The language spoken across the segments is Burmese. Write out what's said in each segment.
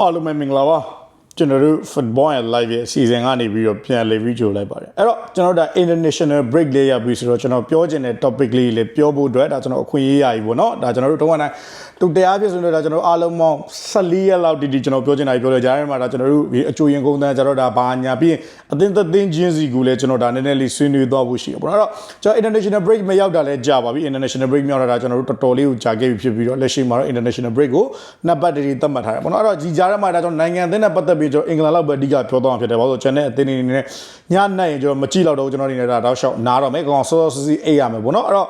အားလုံးပဲမင်္ဂလာပါ ကျွန်တော်တို့ football and live ရဲ့အစီအစဉ်ကနေပြီးတော့ပြန်လည်ပြီးကြိုလိုက်ပါတယ်အဲ့တော့ကျွန်တော်တို့ဒါ international break လေးရပြီဆိုတော့ကျွန်တော်ပြောချင်တဲ့ topic လေးလေးပြောဖို့အတွက်ဒါကျွန်တော်အခွင့်အရေးရပြီပေါ့နော်ဒါကျွန်တော်တို့တုံးကတိုင်းတူတရားဖြစ်ဆိုတော့ဒါကျွန်တော်အားလုံးပေါင်း14ရက်လောက်တီတီကျွန်တော်ပြောချင်တာပြောလို့ကြားထဲမှာဒါကျွန်တော်တို့ဒီအချိုရင်ကုန်တန်းကျွန်တော်ဒါဘာညာပြီးရင်အသင်းသက်သင်းချင်းစီကိုလည်းကျွန်တော်ဒါနည်းနည်းလေးဆွေးနွေးသွားဖို့ရှိတယ်ပေါ့နော်အဲ့တော့ကျွန်တော် international break မရောက်တာလည်းကြာပါပြီ international break မြောက်တာဒါကျွန်တော်တို့တော်တော်လေးကိုကြာခဲ့ပြီဖြစ်ပြီးတော့လက်ရှိမှာတော့ international break ကိုနှစ်ပတ်တည်းသတ်မှတ်ထားတယ်ပေါ့နော်အဲ့တော့ဒီကြားထဲမှာဒါကျွန်တော်နိုင်ငံအသင်းနဲ့ပတ်သက်ပြီးကျွန်တော်အင်္ဂလန်လောက်ပဲအဓိကပြောသွားမှာဖြစ်တယ်ဘာလို့လဲဆိုတော့ channel အသင်းတွေနေနဲ့ညနိုင်ရင်ကျွန်တော်မကြည့်တော့တော့ကျွန်တော်နေနဲ့ဒါတော့ရှောက်နားတော့မယ်ကောင်စောစောစီးစီးအိတ်ရမယ်ပေါ့နော်အဲ့တော့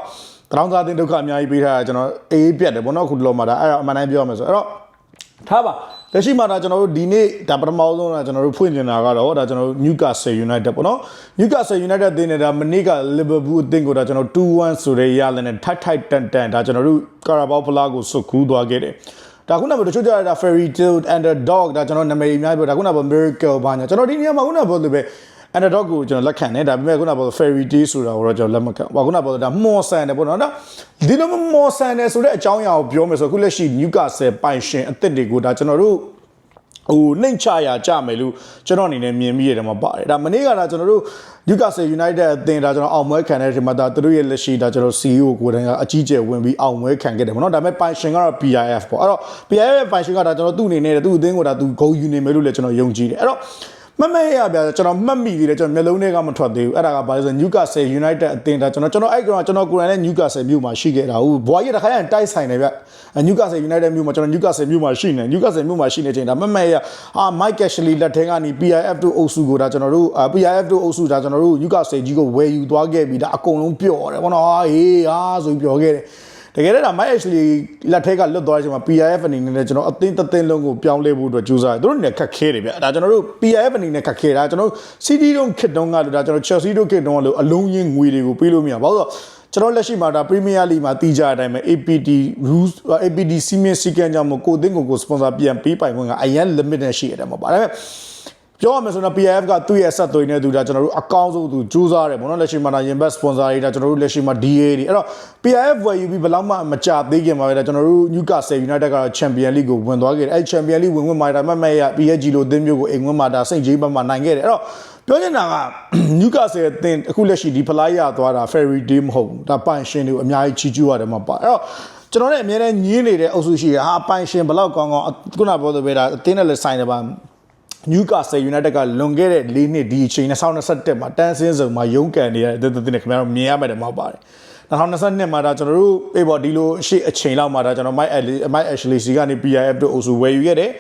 တရောင်းသားအသင်းဒုက္ခအများကြီးပေးထားတာကျွန်တော်အေးပြတ်တယ်ပေါ့နော်အခုလောမှာဒါအဲ့တော့အမှန်တိုင်းပြောရမယ်ဆိုတော့အဲ့တော့ထားပါလက်ရှိမှာဒါကျွန်တော်တို့ဒီနေ့ဒါပထမဆုံးကကျွန်တော်တို့ဖွင့်နေတာကတော့ဒါကျွန်တော်တို့ Newcastle United ပေါ့နော် Newcastle United အသင်းနဲ့ဒါမနေ့က Liverpool အသင်းကိုဒါကျွန်တော်2-1ဆိုတဲ့ရလနဲ့ထိုက်ထိုက်တန်တန်ဒါကျွန်တော်တို့ Carabao ဖလားကိုစုကူးသွားခဲ့တယ် ဒါခုနကတချို့ကြတာ fairy tale underdog ဒါကျွန်တော်နာမည်အများကြီးပြောဒါခုနက miracle ဘာညာကျွန်တော်ဒီနေရာမှာခုနကပြောလို့ပဲ underdog ကိုကျွန်တော်လက်ခံတယ်ဒါပေမဲ့ခုနကပြော fairy tale ဆိုတာကိုတော့ကျွန်တော်လက်မခံဘာခုနကပြောဒါမော်ဆန်တယ်ပေါ့နော်ဒါဒီလိုမော်ဆန်တယ်ဆိုတဲ့အကြောင်းအရာကိုပြောမယ်ဆိုအခုလက်ရှိ Newcastle ပိုင်ရှင်အသစ်တွေကိုဒါကျွန်တော်တို့ ဟိုနှိမ့်ချရာကြမယ်လို့ကျွန်တော်အနေနဲ့မြင်မိရတယ်မှာပါတယ်ဒါမနေ့ကဒါကျွန်တော်တို့ Newcastle United အသင်းဒါကျွန်တော်အောင်ပွဲခံတဲ့ဒီမှာဒါသူတို့ရဲ့လက်ရှိဒါကျွန်တော် CEO ကိုယ်တိုင်ကအကြီးကျယ်ဝင်ပြီးအောင်ပွဲခံခဲ့တယ်ပေါ့နော်ဒါပေမဲ့ပိုင်ရှင်ကတော့ PIF ပေါ့အဲ့တော့ PIF ရဲ့ပိုင်ရှင်ကဒါကျွန်တော်သူ့အနေနဲ့သူ့အသင်းကိုဒါသူဂုဏ်ယူနေမယ်လို့လည်းကျွန်တော်ယုံကြည်တယ်အဲ့တော့ မမရဗျာကျွန်တော်မှတ်မိသေးတယ်ကျွန်တော်မျက်လုံးထဲကမထွက်သေးဘူးအဲ့ဒါကဘာလဲဆို Newcastle United အသင်းဒါကျွန်တော်ကျွန်တော်အဲ့ကောင်ကျွန်တော်ကိုယ်တိုင်လည်း Newcastle မြို့မှာရှိခဲ့တာဟုတ်ဘွားကြီးတစ်ခါရတိုက်ဆိုင်တယ်ဗျ Newcastle United မြို့မှာကျွန်တော် Newcastle မြို့မှာရှိနေ Newcastle မြို့မှာရှိနေချိန်ဒါမမရဟာ Mike Ashley လက်ထဲကနေ PIF တို့အုပ်စုကိုဒါကျွန်တော်တို့ PIF တို့အုပ်စုဒါကျွန်တော်တို့ Newcastle ကြီးကိုဝယ်ယူသွားခဲ့ပြီးဒါအကုန်လုံးပျော်တယ်ဘောနော်ဟာဟေးဟာဆိုပြီးပျော်ခဲ့တယ် တကယ်တော့ Mike Ashley လက်ထက်ကလွတ်သွားတဲ့အချိန်မှာ PIF အနေနဲ့ကျွန်တော်အသင်းတစ်သင်းလုံးကိုပြောင်းလဲဖို့အတွက်ကြိုးစားတယ်သူတို့နေခက်ခဲတယ်ဗျဒါကျွန်တော်တို့ PIF အနေနဲ့ခက်ခဲတာကျွန်တော်တို့ CD တုန်းခစ်တုန်းကဒါကျွန်တော် Chelsea တို့ခစ်တုန်းကလို့အလုံးရင်းငွေတွေကိုပေးလို့မရဘာလို့ဆိုတော့ကျွန်တော်လက်ရှိမှာဒါ Premier League မှာတီးကြတဲ့အတိုင်းပဲ APT rules APT စီမင်းစီကံကြောင့်မကိုအသင်းကိုကို sponsor ပြန်ပေးပိုင်ခွင့်ကအရန် limit နဲ့ရှိရတယ်မှာပါဒါပေမဲ့ ပြောရမယ်ဆိုတော့ PIF ကသူ့ရဲ့ဆက်သွင်းနေသူဒါကျွန်တော်တို့အကောင်းဆုံးသူစူးစမ်းတယ်ပေါ့နော်လက်ရှိမှာဒါရင်ဘတ် sponsor တွေဒါကျွန်တော်တို့လက်ရှိမှာ DA တွေအဲ့တော့ PIF ဝယ်ယူပြီးဘယ်လောက်မှမကြသေးခင်ပါပဲဒါကျွန်တော်တို့ Newcastle United ကတော့ Champion League ကိုဝင်သွားခဲ့တယ်အဲ့ Champion League ဝင်ဝင်မှာဒါမှမဟုတ်ရ PSG လိုအသင်းမျိုးကိုအိမ်ဝင်မှာဒါစိတ်ကြီးဘက်မှာနိုင်ခဲ့တယ်အဲ့တော့ပြောချင်တာက Newcastle အသင်းအခုလက်ရှိဒီဖလားရသွားတာ Fairy Day မဟုတ်ဘူးဒါပိုင်ရှင်တွေကိုအများကြီးချီးကျူးရတယ်မှာပါအဲ့တော့ကျွန်တော်လည်းအများနဲ့ညင်းနေတဲ့အုပ်စုရှိရဟာပိုင်ရှင်ဘလောက်ကောင်းကောင်းခုနပြောတဲ့ပဲဒါအသင်းနဲ့လည်းဆိုင်တယ်ပါ Newcastle United ကလွန်ခဲ့တဲ့၄နှစ်ဒီအချိန်2021မှာတန်းစင်းစုံမှာရုန်းကန်နေရတဲ့တဲ့တဲ့ခင်ဗျားတို့မြင်ရမယ်တယ်မဟုတ်ပါတယ်2022မှာဒါကျွန်တော်တို့အေးပေါ့ဒီလိုအရှိအချိန်လောက်မှာဒါကျွန်တော် Mike Mike Ashley စီကနေ PIF တို့အုပ်စုဝယ်ယူခဲ့တယ်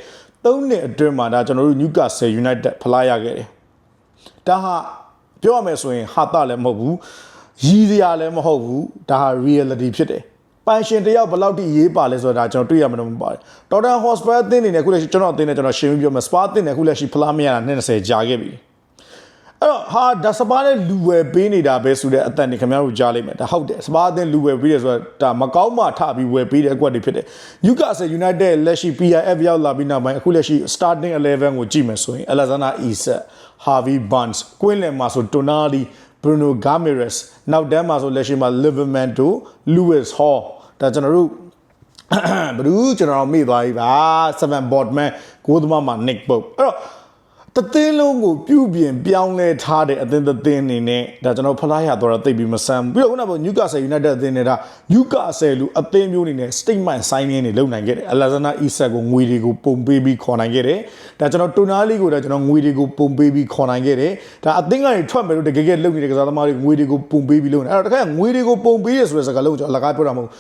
၃နှစ်အတွင်းမှာဒါကျွန်တော်တို့ Newcastle United ဖလားရခဲ့တယ်ဒါဟာပြောရမယ်ဆိုရင်ဟာတာလည်းမဟုတ်ဘူးရည်စရာလည်းမဟုတ်ဘူးဒါဟာ reality ဖြစ်တယ် ပိုင်ရှင်တယောက်ဘယ်လောက်ထိရေးပါလဲဆိုတာဒါကျွန်တော်တွေ့ရမှာမပါတယ်ဒေါက်တာဟော့စပါအသင်းနေနဲ့ခုလက်ရှိကျွန်တော်အသင်းနဲ့ကျွန်တော်ရှင်းပြပြမယ်စပါအသင်းနဲ့ခုလက်ရှိဖလားမရတာ20ကြာခဲ့ပြီအဲ့တော့ဟာဒါစပါနဲ့လူဝယ်ပေးနေတာပဲဆိုတဲ့အသက်နေခင်ဗျားတို့ကြားလိမ့်မယ်ဒါဟုတ်တယ်စပါအသင်းလူဝယ်ပေးတယ်ဆိုတာဒါမကောင်းမှထပြီးဝယ်ပေးတဲ့အကွက်တွေဖြစ်တယ် Newcastle United လက်ရှိ PIF ရောက်လာပြီးနောက်ပိုင်းအခုလက်ရှိ starting 11ကိုကြည့်မယ်ဆိုရင် Alexander Isak Harvey Barnes ကွင်းလယ်မှာဆို Tonali Bruno Gameres နောက်တန်းမှာဆိုလက်ရှိမှာ Livermore Lewis Hall ဒါကျွန်တော်တို့ဘလူးကျွန်တော်မေ့သွားပြီပါ7 boardman ကိုသမားမှာ Nick Pope အဲ့တော့တသင်းလုံးကိုပြုပြင်ပြောင်းလဲထားတဲ့အသင်းသင်းအနေနဲ့ဒါကျွန်တော်ဖလားရတော့တိတ်ပြီးမဆန်းပြီးတော့ခုနက Newcastle United အသင်းနဲ့ဒါ Newcastle လူအသင်းမျိုးအနေနဲ့ statement signing တွေလုပ်နိုင်ခဲ့တယ် Alexander Isak ကိုငွေတွေကိုပုံပေးပြီးခေါ်နိုင်ခဲ့တယ်ဒါကျွန်တော် Tonali ကိုဒါကျွန်တော်ငွေတွေကိုပုံပေးပြီးခေါ်နိုင်ခဲ့တယ်ဒါအသင်းကနေထွက်မယ်လို့တကယ်ကလုပ်နေတဲ့ကစားသမားတွေငွေတွေကိုပုံပေးပြီးလုပ်နေအဲ့တော့တခါငွေတွေကိုပုံပေးရဆိုတဲ့စကားလုံးကျွန်တော်အလကားပြောတာမဟုတ်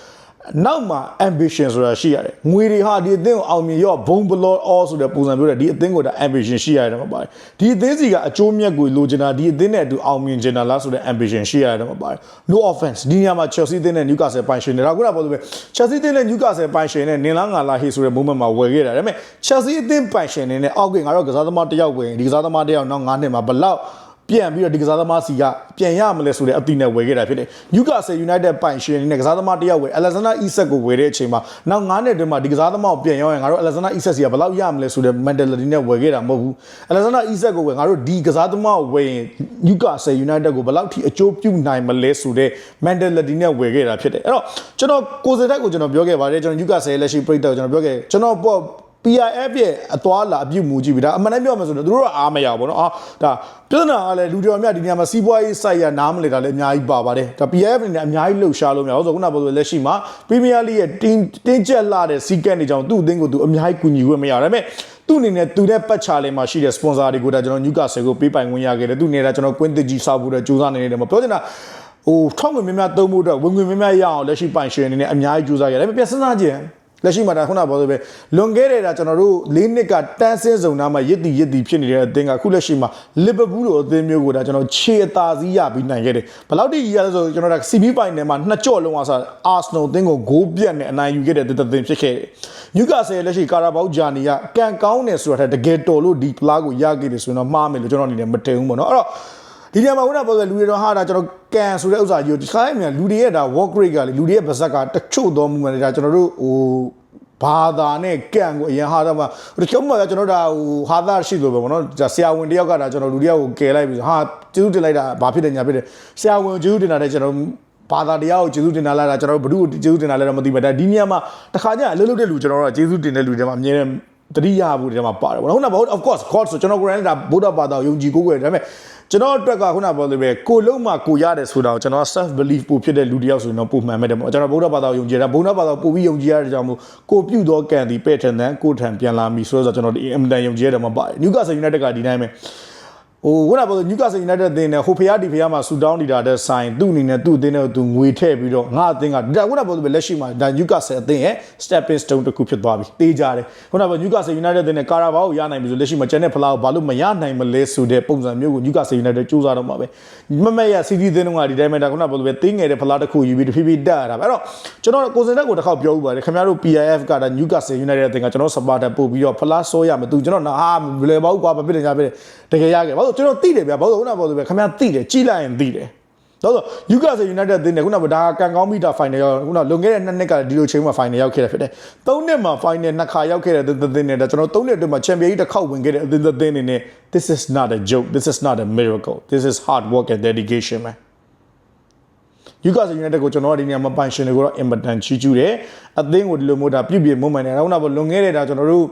နောက်မှာ ambition ဆိုတာရှိရတယ်ငွေတွေဟာဒီအသင်းကိုအောင်မြင်ရော့ဘုံဘလော့ all ဆိုတဲ့ပုံစံမျိုးတဲ့ဒီအသင်းကိုဒါ ambition ရှိရတယ်မှာပါတယ်ဒီအသင်းစီကအကျိုးမြတ်ကိုလိုချင်တာဒီအသင်းနဲ့အတူအောင်မြင်ချင်တာလားဆိုတဲ့ ambition ရှိရတယ်မှာပါတယ် no offense ဒီညမှာ Chelsea အသင်းနဲ့ Newcastle ပိုင်ရှင်နေတာခုနကပြောလို့ပဲ Chelsea အသင်းနဲ့ Newcastle ပိုင်ရှင်နဲ့နင်လားငါလားဟေးဆိုတဲ့ moment မှာဝယ်ခဲ့တာဒါပေမဲ့ Chelsea အသင်းပိုင်ရှင်နေနဲ့အောက်ကငါတို့ကစားသမားတစ်ယောက်ဝင်ဒီကစားသမားတစ်ယောက်နောက်9နှစ်မှာဘလောက် ပြန်ပြီးတော့ဒီကစားသမားစီကပြန်ရမလဲဆိုတဲ့အသီးနဲ့ဝယ်ခဲ့တာဖြစ်တယ်။ Newcastle United ပိုင်ရှင်နဲ့ကစားသမားတယောက်ဝယ် Alexander Isak ကိုဝယ်တဲ့အချိန်မှာနောက်9နှစ်အတွင်းမှာဒီကစားသမားကိုပြန်ရောက်ရင်ငါတို့ Alexander Isak စီကဘယ်လောက်ရမလဲဆိုတဲ့ mentality နဲ့ဝယ်ခဲ့တာမဟုတ်ဘူး။ Alexander Isak ကိုဝယ်ငါတို့ဒီကစားသမားကိုဝယ်ရင် Newcastle United ကိုဘယ်လောက်ထိအကျိုးပြုနိုင်မလဲဆိုတဲ့ mentality နဲ့ဝယ်ခဲ့တာဖြစ်တယ်။အဲ့တော့ကျွန်တော်ကိုယ်စတက်ကိုကျွန်တော်ပြောခဲ့ပါတယ်ကျွန်တော် Newcastle ရဲ့လက်ရှိပြိတ္တာကိုကျွန်တော်ပြောခဲ့ကျွန်တော်ပေါ့ PIF ရဲ့အသွားလာအပြုတ်မူကြည့်ပြီဒါအမှန်တမ်းပြောမှဆိုတော့သူတို့ကအားမရဘူးပေါ့နော်အာဒါပြဿနာကလည်းလူတော်များဒီနေရာမှာစီးပွားရေးစိုက်ရနားမလဲတာလည်းအများကြီးပါပါတယ်ဒါ PIF နဲ့အများကြီးလှုပ်ရှားလို့မရဘူးဆိုတော့ခုနကပြောလို့လက်ရှိမှာ Premier League ရဲ့တင်းတင်းကျပ်လာတဲ့စီးကက်နေကြောင်သူ့အသင်းကိုသူအများကြီးကူညီဝတ်မရဒါပေမဲ့သူ့အနေနဲ့သူတဲ့ပတ်ချာလေးမှာရှိတဲ့ sponsor တွေကိုဒါကျွန်တော် Newcastle ကိုပေးပိုင်ဝင်ရခဲ့တယ်သူနေတာကျွန်တော် Quint ကြီးစောက်ဖို့တဲ့စူးစမ်းနေနေတယ်မပြောချင်တာဟိုထောက်ငွေများများသုံးဖို့အတွက်ဝင်ငွေများများရအောင်လက်ရှိပိုင်ရှင်အနေနဲ့အများကြီးစူးစမ်းရတယ်ဒါပေမဲ့ပြန်စဉ်းစားကြည့် လက်ရှိမှာဒါခုနကပြောသလိုပဲလွန်ခဲ့တဲ့ဒါကျွန်တော်တို့၄နှစ်ကတန်းစင်းစုံနာမှာရစ်တီရစ်တီဖြစ်နေတဲ့အသင်းကအခုလက်ရှိမှာလီဗာပူးလိုအသင်းမျိုးကိုဒါကျွန်တော်ခြေအသာစီးရပြီးနိုင်ခဲ့တယ်ဘယ်လောက်ထိရလဲဆိုကျွန်တော်တို့စီမီပိုင်နယ်မှာနှစ်ကြော့လုံးအောင်ဆိုအာဆနယ်အသင်းကိုဂိုးပြတ်နဲ့အနိုင်ယူခဲ့တဲ့သင်းဖြစ်ခဲ့တယ်နျူကာဆယ်လက်ရှိကာရာဘောက်ဂျာနီကကန်ကောင်းတယ်ဆိုတာတကယ်တော်လို့ဒီပလာကိုရခဲ့တယ်ဆိုရင်တော့မှားမယ်လို့ကျွန်တော်အနေနဲ့မတင်ဘူးပေါ့နော်အဲ့တော့ ဒီနေရာမှာခုနပြောတဲ့လူတွေတော့ဟာဒါကျွန်တော်ကန်ဆိုတဲ့ဥစ္စာကြီးကိုဒီခါတိုင်းမြန်လူတွေရဲ့ဒါ work rate ကလေလူတွေရဲ့ပါဇက်ကတချို့သောမှုမှန်တယ်ဒါကျွန်တော်တို့ဟိုဘာသာနဲ့ကန့်ကိုအရင်ဟာတော့မှတချို့မှကျွန်တော်ဒါဟိုဟာသာရှိလို့ပဲဗောနော်ဒါဆရာဝန်တယောက်ကဒါကျွန်တော်လူတယောက်ကိုကယ်လိုက်ပြီးဟာကျေးဇူးတင်လိုက်တာဘာဖြစ်တယ်ညာဖြစ်တယ်ဆရာဝန်ကျေးဇူးတင်တာတဲ့ကျွန်တော်ဘာသာတရားကိုကျေးဇူးတင်တာလားကျွန်တော်ဘု து ကိုကျေးဇူးတင်တာလဲတော့မသိပါဘူးဒါဒီနေရာမှာတခါကျအလုပ်လုပ်တဲ့လူကျွန်တော်တို့ကကျေးဇူးတင်တဲ့လူတွေမှာအမြဲတမ်းတတိယဘူးတွေမှာပါတယ်ဗောနော်ဟုတ်လား of course god ဆိုကျွန်တော်ကိုယ်တိုင်ဒါဗုဒ္ဓဘာသာကိုယုံကြည်ကိုးကွယ်တယ်ဒါပေမဲ့ ကျွန်တော်အတွက်ကခုနပြောလို့ပဲကိုလုံးမှကိုရတယ်ဆိုတာကိုကျွန်တော် self belief ပို့ဖြစ်တဲ့လူတစ်ယောက်ဆိုရင်တော့ပုံမှန်မဲ့တယ်ပေါ့ကျွန်တော်ဗုဒ္ဓဘာသာကိုယုံကြည်တာဗုဒ္ဓဘာသာကိုပို့ပြီးယုံကြည်ရတဲ့ကြောင့်မို့ကိုပြုတ်သောကံဒီပဲ့ထန်တဲ့ကိုထံပြန်လာပြီဆိုတော့ကျွန်တော်ဒီအင်တန်ယုံကြည်ရတယ်မှာပါတယ် Newcastle United ကဒီတိုင်းပဲ ဟိုခုနကပြော Newcastle United အသင်းနဲ့ဟိုဖျားဒီဖျားမှာဆူတောင်းနေတာတဲ့ဆိုင်သူ့အနေနဲ့သူ့အသင်းနဲ့သူငွေထည့်ပြီးတော့ငါအသင်းကဒါခုနကပြောလက်ရှိမှာဒါ Newcastle အသင်းရဲ့ stepping stone တစ်ခုဖြစ်သွားပြီတေးကြတယ်ခုနကပြော Newcastle United အသင်းနဲ့ Carabao ကိုရနိုင်ပြီဆိုလက်ရှိမှာကျန်တဲ့ဖလားကိုဘာလို့မရနိုင်မလဲဆိုတဲ့ပုံစံမျိုးကို Newcastle United စူးစမ်းတော့မှာပဲမမက်ရ City အသင်းကဒီတိုင်းပဲဒါခုနကပြောလို့ပဲတင်းငယ်တဲ့ဖလားတစ်ခုယူပြီးတဖြည်းဖြည်းတက်ရတာပဲအဲ့တော့ကျွန်တော်ကိုစင်တက်ကိုတစ်ခေါက်ပြောဥပါတယ်ခင်ဗျားတို့ PIF ကဒါ Newcastle United အသင်းကကျွန်တော် supporter ပို့ပြီးတော့ဖလားဆိုးရမယ်သူကျွန်တော်နာဟာမလဲပါဘူးကွာဘာဖြစ်နေကြဖြစ်တကယ်ရခဲ့ဘာလို့ကျွန်တော်သိတယ်ဗျာဘာလို့ခုနကပြောလို့ပဲခင်ဗျားသိတယ်ကြည်လိုက်ရင်သိတယ်တော့ဆို Newcastle United အသင်းနဲ့ခုနကဒါကန်ကောင်းမီတာ final ရောက်ခုနလွန်ခဲ့တဲ့နှစ်နှစ်ကဒီလိုချိန်မှာ final ရောက်ခဲ့တာဖြစ်တယ်။သုံးနှစ်မှာ final နှစ်ခါရောက်ခဲ့တဲ့သင်းနဲ့ကျွန်တော်သုံးနှစ်အတွင်းမှာ Champions League တစ်ခေါက်ဝင်ခဲ့တဲ့အသင်းသင်းနေနဲ့ this is not a joke this is not a miracle this is hard work and dedication man Newcastle United ကိုကျွန်တော်ကဒီနေရာမှာပိုင်ရှင်တွေကိုတော့ important ချီးကျူးတယ်။အသင်းကိုဒီလိုမျိုးဒါပြည့်ပြည့်မွန်မှန်တယ်။နောက်နောက်လွန်ခဲ့တဲ့ဒါကျွန်တော်တို့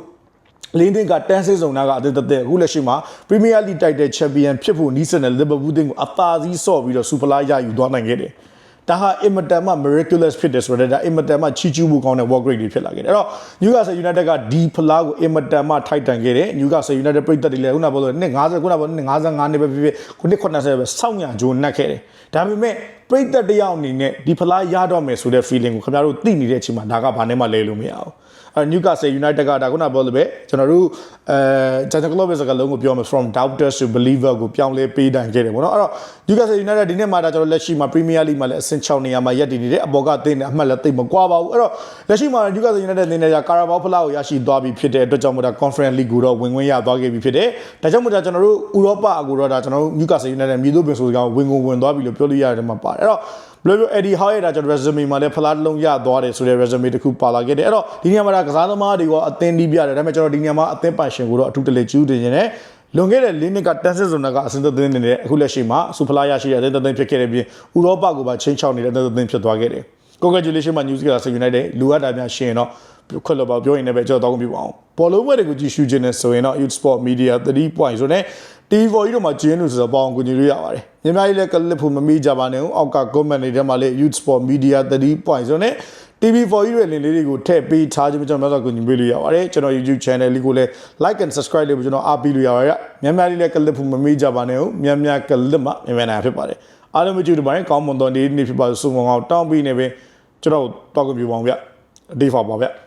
လင်းတင်ကတန်းစစ်စုံနာကအသစ်သက်အခုလက်ရှိမှာ Premier League Title Champion ဖြစ်ဖို့နီးစပ်တဲ့ Liverpool တင်းကိုအသာစီးဆော့ပြီးတော့ Super League ရယူသွားနိုင်ခဲ့တယ်။ဒါဟာ immortal မှာ miraculous ဖြစ်တယ်ဆိုတော့ဒါ immortal မှာချီးကျူးမှုကောင်းတဲ့ work rate တွေဖြစ်လာခဲ့တယ်။အဲ့တော့ Newcastle United ကဒီဖလားကို immortal မှာထိုက်တန်ခဲ့တယ်။ Newcastle United ပြည်သက်တွေလည်းခုနကပြောလို့နှစ်50ခုနကပြောနှစ်55နှစ်ပဲဖြစ်ဖြစ်ခုနှစ်80ပဲစောင့်ရဂျိုးနှက်ခဲ့တယ်။ဒါပေမဲ့ပြည်သက်တယောက်အနေနဲ့ဒီဖလားရတော့မယ်ဆိုတဲ့ feeling ကိုခင်ဗျားတို့သိနေတဲ့အချိန်မှာဒါကဘာနဲ့မှလဲလို့မရဘူး။အဲ Newcastle United ကဒါခုနပြောလို့ပဲကျွန်တော်တို့အဲဂျန်ဂျကလော့ဘ်စကလုံးကိုပြောမယ် from doubters to believer ကိုပြောင်းလဲပေးတိုင်ခဲ့တယ်ပေါ့နော်အဲ့တော့ Newcastle United ဒီနေ့မှာဒါကျွန်တော်လက်ရှိမှာ Premier League မှာလည်းအဆင့်6နေရာမှာရပ်တည်နေတယ်အပေါ်ကသိနေအမှတ်လည်းသိမကွာပါဘူးအဲ့တော့လက်ရှိမှာ Newcastle United အနေနဲ့က Carabao ဖလားကိုရရှိသွားပြီဖြစ်တဲ့အတွက်ကြောင့်မို့ဒါ Conference League ကိုတော့ဝင်ဝင်ရသွားခဲ့ပြီဖြစ်တယ်ဒါကြောင့်မို့ဒါကျွန်တော်တို့ဥရောပအကူတော့ဒါကျွန်တော်တို့ Newcastle United မြေတို့ပင်ဆိုကောင်ဝင်ကုန်ဝင်သွားပြီလို့ပြောလို့ရတယ်မှာပါတယ်အဲ့တော့ဘယ်လို Eddie Howe ရဲ့ဒါကျွန်တော် resume မှာလည်းဖလားတစ်လုံးရသွားတယ်ဆိုတဲ့ resume တစ်ခုပါလာခဲ့တယ်အဲ့တော့ဒီနေရာမှာဒါကစားသမားတွေရောအသင်းတီးပြတယ်ဒါပေမဲ့ကျွန်တော်ဒီနေရာမှာအသင်းပိုင်ရှင်ကိုတော့အထူးတလေကျူးတင်နေတယ်လွန်ခဲ့တဲ့၄နှစ်ကတန်စစ်ဇုံနာကအစင်းသင်းနေတဲ့အခုလက်ရှိမှာစူဖလာရရှိတဲ့အသင်းသင်းဖြစ်ခဲ့တဲ့ပြင်ဥရောပကိုပါချင်းချောက်နေတဲ့အသင်းသင်းဖြစ်သွားခဲ့တယ် congratulation မှာ news ကဆယူနိုက်တက်လူအပ်တာများရှင်တော့ခွက်လို့ပါပြောရင်လည်းပဲကြောက်တောင်းပြပါအောင်ဘောလုံးဘက်တွေကိုကြည့်ရှုခြင်းနဲ့ဆိုရင်တော့ youth sport media 3 point ဆိုတော့ TV4 ကြီးတို့မှာကျင်းလို့ဆိုတော့ပေါအောင်ကူညီလို့ရပါတယ်။ မြန်မာကြီးလည်းကလစ်ဖို့မမေ့ကြပါနဲ့။အောက်က comment တွေထဲမှာလည်း Youth Sport Media 3 point ဆိုတော့ TV4 ကြီးတွေလင်လေးတွေကိုထည့်ပေးထားခြင်းကျွန်တော်များစွာကူညီပေးလို့ရပါတယ်။ကျွန်တော် YouTube channel လေးကိုလည်း like and subscribe လေးကိုကျွန်တော်အားပေးလို့ရပါတယ်။မြန်မာကြီးလည်းကလစ်ဖို့မမေ့ကြပါနဲ့။မြန်မာကလစ်မှာမြန်မာနာဖြစ်ပါတယ်။အားလုံးမကြည့်တူပါတယ်။ကောင်းမွန်သောနေ့နေ့ဖြစ်ပါစို့။ဆုမွန်အောင်တောင်းပြီးနေပဲကျွန်တော်တောက်ကြပြပါအောင်ဗျ။အဒီဖာပါဗျ။